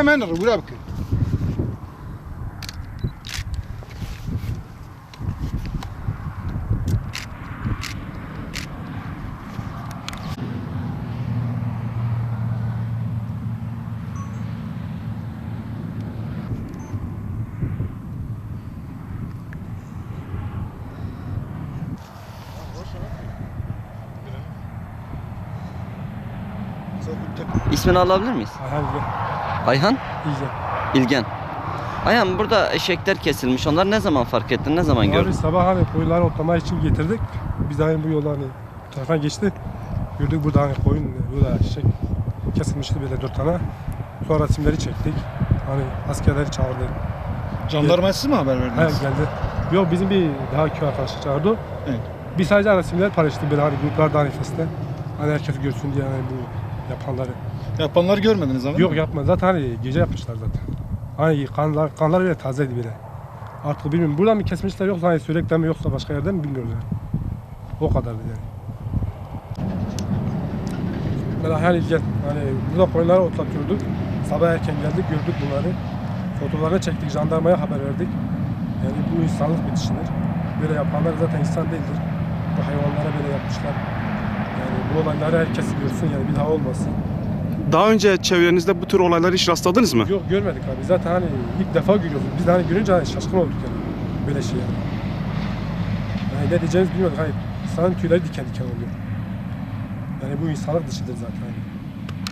Hemen buraya bakın. İsmini alabilir miyiz? İlgen. Ayhan İlgen. İlgen. Ayhan burada eşekler kesilmiş. Onlar ne zaman fark ettin? Ne zaman gördün? Abi sabah hani koyunları otlama için getirdik. Biz de hani bu yoldan hani bu tarafa geçti. Gördük burada hani koyun burada şey kesilmişti böyle dört tane. Sonra simleri çektik. Hani askerleri çağırdı. Jandarma siz mi haber verdiniz? geldi. Yok bizim bir daha köy arkadaşı çağırdı. Evet. Biz sadece hani simleri paylaştık böyle hani gruplarda hani feste. Hani herkes görsün diye hani bu yapanları. Yapanları görmediniz ama. Yok yapma zaten hani gece yapmışlar zaten. Hani kanlar, kanlar bile tazeydi bile. Artık bilmiyorum buradan mı kesmişler yoksa hani sürekli mi yoksa başka yerden mi bilmiyoruz yani. O kadardı yani. Hayal ilgili hani burada koyunları otlatıyorduk. Sabah erken geldik gördük bunları. Fotoğraflarını çektik jandarmaya haber verdik. Yani bu insanlık bitişidir. Böyle yapanlar zaten insan değildir. Bu hayvanlara böyle yapmışlar. Yani bu olayları herkes görsün yani bir daha olmasın. Daha önce çevrenizde bu tür olaylara hiç rastladınız mı? Yok görmedik abi. Zaten hani ilk defa görüyoruz. Biz de hani görünce hani şaşkın olduk yani. Böyle şey yani. Yani ne diyeceğimizi bilmiyorduk. Hani insanın tüyleri diken diken oluyor. Yani bu insanlık dışıdır zaten. Hani.